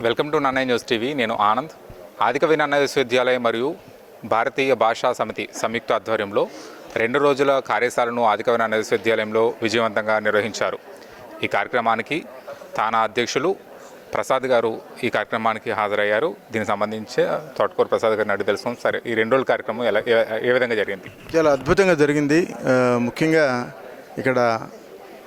Welcome to Nannayya news TV. నేను ఆనంద్. ఆదికవి నన్నయ్య విశ్వవిద్యాలయం మరియు భారతీయ భాషా సమితి సంయుక్త ఆధ్వర్యంలో రెండు రోజుల కార్యశాలను ఆదికవి నన్నయ్య విశ్వవిద్యాలయంలో విజయవంతంగా నిర్వహించారు. ఈ కార్యక్రమానికి తానా అధ్యక్షులు ప్రసాద్ గారు ఈ కార్యక్రమానికి హాజరయ్యారు. దీనికి సంబంధించి తోటకూర ప్రసాద్ గారిని అడిగి తెలుసుకుందాం. సరే ఈ రెండు రోజుల కార్యక్రమం ఎలా ఏ- విధంగా జరిగింది? చాలా అద్భుతంగా జరిగింది. ముఖ్యంగా ఇక్కడ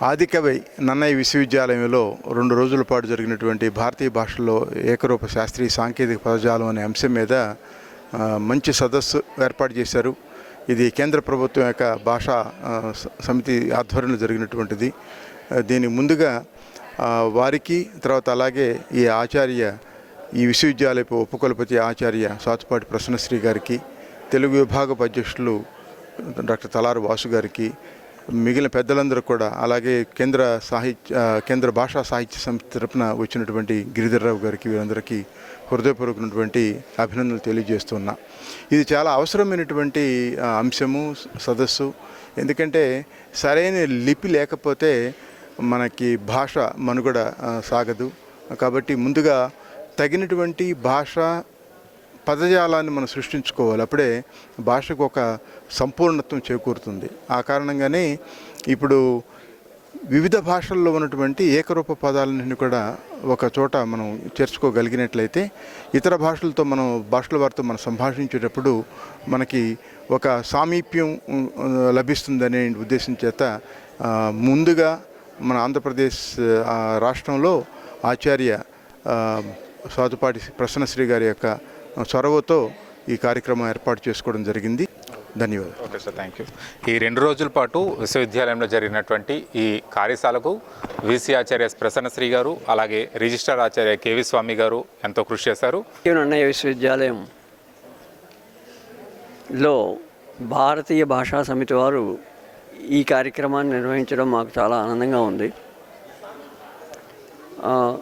ఆదికవి నన్నయ్య విశ్వవిద్యాలయంలో రెండు రోజుల పాటు జరిగినటువంటి భారతీయ భాషల్లో ఏకరూప శాస్త్రీయ సాంకేతిక పదజాలం అనే అంశం మీద మంచి సదస్సు ఏర్పాటు చేశారు. ఇది కేంద్ర ప్రభుత్వం యొక్క భాషా సమితి ఆధ్వర్యంలో జరిగినటువంటిది. దీని దీనికి ముందుగా వారికి తర్వాత అలాగే ఈ ఆచార్య ఈ విశ్వవిద్యాలయపు ఉపకులపతి ఆచార్య సాతుపాటి ప్రసన్నశ్రీ గారికి తెలుగు విభాగ అధ్యక్షులు డాక్టర్ తలారు వాసు గారికి మిగిలిన పెద్దలందరూ కూడా అలాగే కేంద్ర సాహిత్య కేంద్ర భాషా సాహిత్య సంస్థ తరపున వచ్చినటువంటి గిరిధర్రావు గారికి వీరందరికీ హృదయపూర్వకమైనటువంటి అభినందనలు తెలియజేస్తున్నా. ఇది చాలా అవసరమైనటువంటి అంశము సదస్సు. ఎందుకంటే సరైన లిపి లేకపోతే మనకి భాష మనుగడ సాగదు. కాబట్టి ముందుగా తగినటువంటి భాష పదజాలాన్ని మనం సృష్టించుకోవాలి. అప్పుడే భాషకు ఒక సంపూర్ణత్వం చేకూరుతుంది. ఆ కారణంగానే ఇప్పుడు వివిధ భాషల్లో ఉన్నటువంటి ఏకరూప పదాలన్నింటినీ కూడా ఒక చోట మనం చేర్చుకోగలిగినట్లయితే ఇతర భాషలతో మనం భాషల వారితో మనం సంభాషించేటప్పుడు మనకి ఒక సామీప్యం లభిస్తుందనే ఉద్దేశం చేత ముందుగా మన ఆంధ్రప్రదేశ్ రాష్ట్రంలో ఆచార్య సాదుపాటి సాధుపాటి ప్రసన్నశ్రీ గారి యొక్క చొరవతో ఈ కార్యక్రమం ఏర్పాటు చేసుకోవడం జరిగింది. ధన్యవాదాలు. Okay sir thank you. ఈ రెండు రోజుల పాటు విశ్వవిద్యాలయంలో జరిగినటువంటి ఈ కార్యశాలకు వీసీ ఆచార్య ప్రసన్నశ్రీ గారు అలాగే రిజిస్ట్రార్ ఆచార్య కేవి స్వామి గారు ఎంతో కృషి చేశారు. అన్నయ్య విశ్వవిద్యాలయంలో భారతీయ భాషా సమితి వారు ఈ కార్యక్రమాన్ని నిర్వహించడం మాకు చాలా ఆనందంగా ఉంది. ఆ,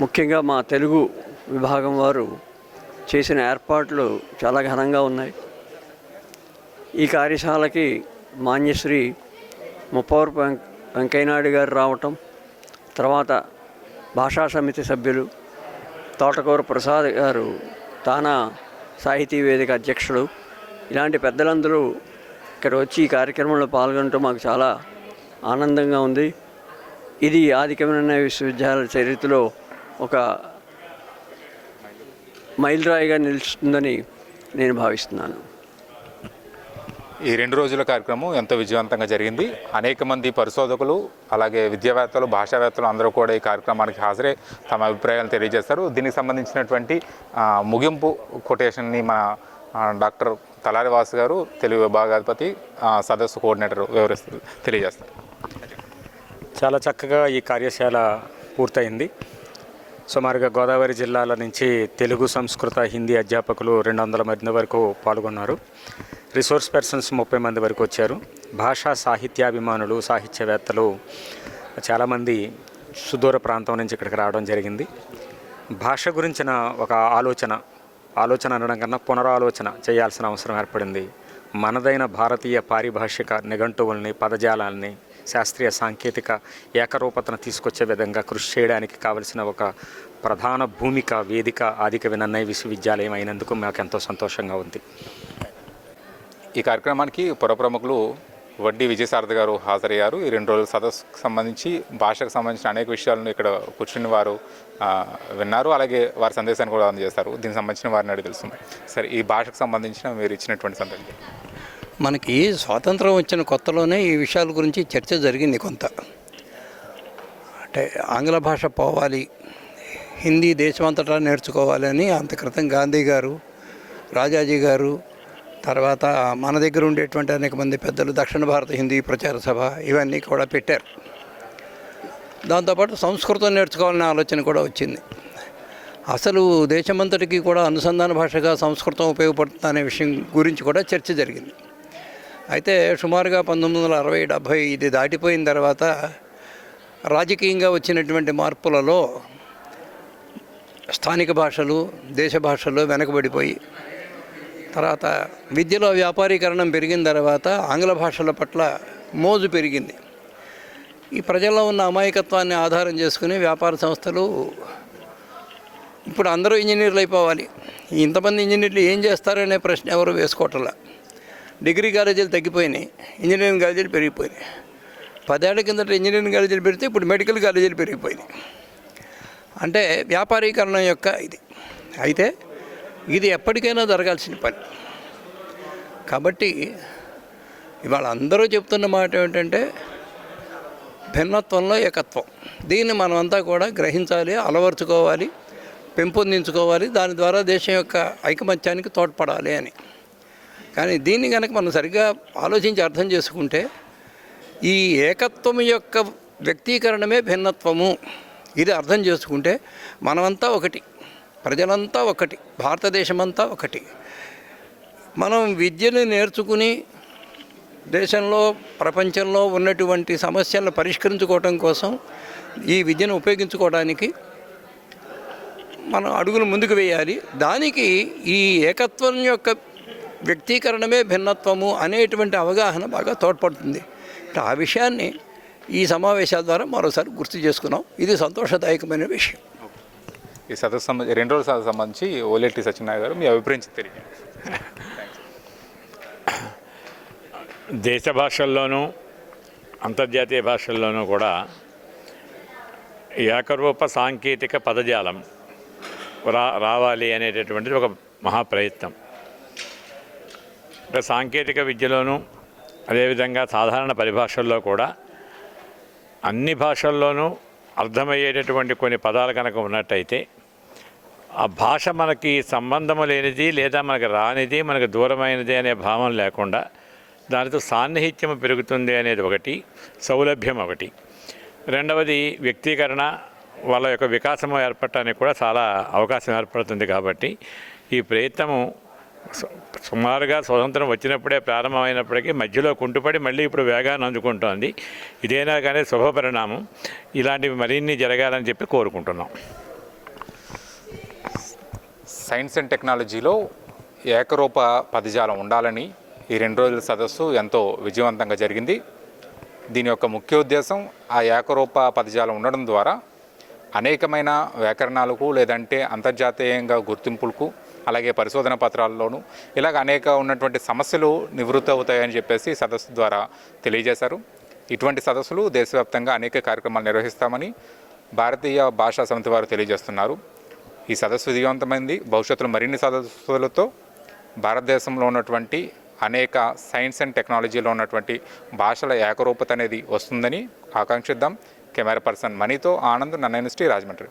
ముఖ్యంగా మా తెలుగు విభాగం వారు చేసిన ఏర్పాట్లు చాలా ఘనంగా ఉన్నాయి. ఈ కార్యశాలకి మాన్యశ్రీ ముప్పవరపు వెం వెంకయ్యనాయుడు గారు రావటం తర్వాత భాషా సమితి సభ్యులు తోటకూర ప్రసాద్ గారు తానా సాహితీ వేదిక అధ్యక్షుడు ఇలాంటి పెద్దలందరూ ఇక్కడ వచ్చి ఈ కార్యక్రమంలో పాల్గొనడం మాకు చాలా ఆనందంగా ఉంది. ఇది ఆదికమైన విశ్వవిద్యాలయ చరిత్రలో ఒక మైలురాయిగా నిలుస్తుందని నేను భావిస్తున్నాను. ఈ రెండు రోజుల కార్యక్రమం ఎంతో విజయవంతంగా జరిగింది. అనేక మంది పరిశోధకులు అలాగే విద్యావేత్తలు భాషావేత్తలు అందరూ కూడా ఈ కార్యక్రమానికి హాజరై తమ అభిప్రాయాలు తెలియజేస్తారు. దీనికి సంబంధించినటువంటి ముగింపు కొటేషన్ని మన డాక్టర్ తలారి వాసు గారు తెలుగు విభాగాధిపతి సదస్సు కోఆర్డినేటర్ వివరిస్తారు తెలియజేస్తారు. చాలా చక్కగా ఈ కార్యశాల పూర్తయింది. సుమారుగా గోదావరి జిల్లాల నుంచి తెలుగు సంస్కృత హిందీ అధ్యాపకులు రెండు వందల మంది వరకు పాల్గొన్నారు. రిసోర్స్ పర్సన్స్ ముప్పై మంది వరకు వచ్చారు. భాషా సాహిత్యాభిమానులు సాహిత్యవేత్తలు చాలామంది సుదూర ప్రాంతం నుంచి ఇక్కడికి రావడం జరిగింది. భాష గురించిన ఒక ఆలోచన ఆలోచన అనడం కన్నా పునరాలోచన చేయాల్సిన అవసరం ఏర్పడింది. మనదైన భారతీయ పారిభాషిక నిఘంటువుల్ని పదజాలాల్ని శాస్త్రీయ సాంకేతిక ఏకరూపతను తీసుకొచ్చే విధంగా కృషి చేయడానికి కావలసిన ఒక ప్రధాన భూమిక వేదిక ఆదిక వినన్నయ విశ్వవిద్యాలయం అయినందుకు మాకు ఎంతో సంతోషంగా ఉంది. ఈ కార్యక్రమానికి పురప్రముఖులు వడ్డీ విజయసారథి గారు హాజరయ్యారు. ఈ రెండు రోజుల సదస్సుకు సంబంధించి భాషకు సంబంధించిన అనేక విషయాలను ఇక్కడ కూర్చుని వారు విన్నారు. అలాగే వారి సందేశాన్ని కూడా అందజేస్తారు. దీనికి సంబంధించిన వారిని అడిగి తెలుస్తుంది సరే ఈ భాషకు సంబంధించిన మీరు ఇచ్చినటువంటి సందేశం మనకి స్వాతంత్రం వచ్చిన కొత్తలోనే ఈ విషయాల గురించి చర్చ జరిగింది కొంత. అంటే ఆంగ్ల భాష పోవాలి హిందీ దేశమంతటా నేర్చుకోవాలి అని అంత క్రితం గాంధీ గారు రాజాజీ గారు తర్వాత మన దగ్గర ఉండేటువంటి అనేక మంది పెద్దలు దక్షిణ భారత హిందీ ప్రచార సభ ఇవన్నీ కూడా పెట్టారు. దాంతోపాటు సంస్కృతం నేర్చుకోవాలనే ఆలోచన కూడా వచ్చింది. అసలు దేశమంతటికి కూడా అనుసంధాన భాషగా సంస్కృతం ఉపయోగపడుతుంది అనే విషయం గురించి కూడా చర్చ జరిగింది. అయితే సుమారుగా పంతొమ్మిది వందల అరవై డెబ్భై ఇది దాటిపోయిన తర్వాత రాజకీయంగా వచ్చినటువంటి మార్పులలో స్థానిక భాషలు దేశ భాషలు వెనకబడిపోయి తర్వాత విద్యలో వ్యాపారీకరణం పెరిగిన తర్వాత ఆంగ్ల భాషల పట్ల మోజు పెరిగింది. ఈ ప్రజల్లో ఉన్న అమాయకత్వాన్ని ఆధారం చేసుకుని వ్యాపార సంస్థలు ఇప్పుడు అందరూ ఇంజనీర్లు అయిపోవాలి. ఇంతమంది ఇంజనీర్లు ఏం చేస్తారనే ప్రశ్న ఎవరు వేసుకోవట్లే. డిగ్రీ కాలేజీలు తగ్గిపోయినాయి ఇంజనీరింగ్ కాలేజీలు పెరిగిపోయినాయి. పదేళ్ళ కిందట ఇంజనీరింగ్ కాలేజీలు పెడితే ఇప్పుడు మెడికల్ కాలేజీలు పెరిగిపోయినాయి. అంటే వ్యాపారీకరణ యొక్క ఇది. అయితే ఇది ఎప్పటికైనా జరగాల్సిన పని. కాబట్టి ఇవాళ అందరూ చెప్తున్న మాట ఏమిటంటే భిన్నత్వంలో ఏకత్వం. దీన్ని మనమంతా కూడా గ్రహించాలి అలవర్చుకోవాలి పెంపొందించుకోవాలి. దాని ద్వారా దేశం యొక్క ఐకమత్యానికి తోడ్పడాలి అని. కానీ దీన్ని కనుక మనం సరిగ్గా ఆలోచించి అర్థం చేసుకుంటే ఈ ఏకత్వం యొక్క వ్యక్తీకరణమే భిన్నత్వము. ఇది అర్థం చేసుకుంటే మనమంతా ఒకటి ప్రజలంతా ఒకటి భారతదేశమంతా ఒకటి. మనం విద్యను నేర్చుకుని దేశంలో ప్రపంచంలో ఉన్నటువంటి సమస్యలను పరిష్కరించుకోవటం కోసం ఈ విద్యను ఉపయోగించుకోవడానికి మనం అడుగులు ముందుకు వేయాలి. దానికి ఈ ఏకత్వం యొక్క వ్యక్తీకరణమే భిన్నత్వము అనేటువంటి అవగాహన బాగా తోడ్పడుతుంది. ఆ విషయాన్ని ఈ సమావేశాల ద్వారా మరోసారి గుర్తు చేసుకున్నాం. ఇది సంతోషదాయకమైన విషయం. ఈ సదస్సు సంబంధించి రెండు రోజుల సదస్సు సంబంధించి ఓలేటి సత్యనారాయణ గారు మీ అభిప్రాయం తెలియదు దేశ భాషల్లోనూ అంతర్జాతీయ భాషల్లోనూ కూడా ఏకరూప సాంకేతిక పదజాలం రా రావాలి అనేటటువంటిది ఒక మహాప్రయత్నం. సాంకేతిక విద్యలోనూ అదేవిధంగా సాధారణ పరిభాషల్లో కూడా అన్ని భాషల్లోనూ అర్థమయ్యేటటువంటి కొన్ని పదాలు కనుక ఉన్నట్టయితే ఆ భాష మనకి సంబంధము లేనిది లేదా మనకు రానిది మనకు దూరమైనది అనే భావం లేకుండా దానితో సాన్నిహిత్యం పెరుగుతుంది అనేది ఒకటి సౌలభ్యం ఒకటి. రెండవది వ్యక్తీకరణ వాళ్ళ యొక్క వికాసము ఏర్పడటానికి కూడా చాలా అవకాశం ఏర్పడుతుంది కాబట్టి ఈ ప్రయత్నము సుమారుగా స్వతంత్రం వచ్చినప్పుడే ప్రారంభమైనప్పటికీ మధ్యలో కుంటుపడి మళ్ళీ ఇప్పుడు వేగాన్ని అందుకుంటోంది. ఇదైనా కానీ శుభపరిణామం ఇలాంటివి మరిన్ని జరగాలని చెప్పి కోరుకుంటున్నాం. సైన్స్ అండ్ టెక్నాలజీలో ఏకరూప పదజాలం ఉండాలని ఈ రెండు రోజుల సదస్సు ఎంతో విజయవంతంగా జరిగింది. దీని యొక్క ముఖ్య ఉద్దేశం ఆ ఏకరూప పదజాలం ఉండడం ద్వారా అనేకమైన వ్యాకరణాలకు లేదంటే అంతర్జాతీయంగా గుర్తింపులకు అలాగే పరిశోధన పత్రాల్లోనూ ఇలాగ అనేక ఉన్నటువంటి సమస్యలు నివృత్తి అవుతాయని చెప్పేసి సదస్సు ద్వారా తెలియజేశారు. ఇటువంటి సదస్సులు దేశవ్యాప్తంగా అనేక కార్యక్రమాలు నిర్వహిస్తామని భారతీయ భాషా సమితి వారు తెలియజేస్తున్నారు. ఈ సదస్సు విజయవంతమైంది. భవిష్యత్తులో మరిన్ని సదస్సులతో భారతదేశంలో ఉన్నటువంటి అనేక సైన్స్ అండ్ టెక్నాలజీలో ఉన్నటువంటి భాషల ఏకరూపత అనేది వస్తుందని ఆకాంక్షిద్దాం. కెమెరా పర్సన్ మనీతో ఆనంద్ నన్నైన శ్రీ రాజమండ్రి.